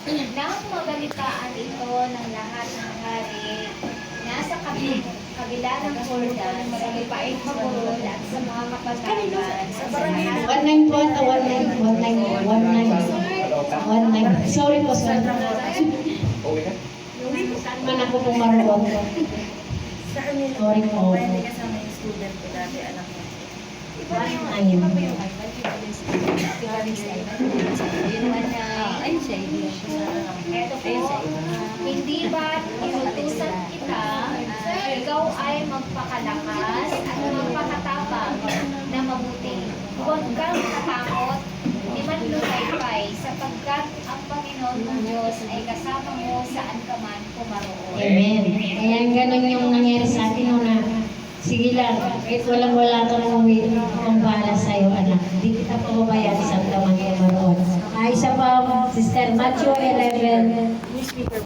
Nang magalitaan ito ng lahat ng hari, nasa kabi, kabila ng Jordan, sa lipaing magulod at sa mga kapatagan, sa lahat One nine po ata, one nine, one nine, one nine, one nine. Sorry po, sorry. Man ako po marunong. Saan nila? Sorry po. Pwede kasama yung student ko dati, anak ko. One nine. Yun man na, Ayun siya, hindi siya. eto po, hindi ba inutusan kita, ikaw ay magpakalakas at magpakatapang na mabuti. Huwag kang katakot, di man lumaypay, sapagkat ang Panginoon mong Diyos ay kasama mo saan ka man pumaroon. Amen. Kaya ganun yung nangyari sa atin no, na sige lang, kahit walang wala kang uwi, kung bahala sa'yo, anak. Hindi kita pababayaan sa 11, Matthew 11,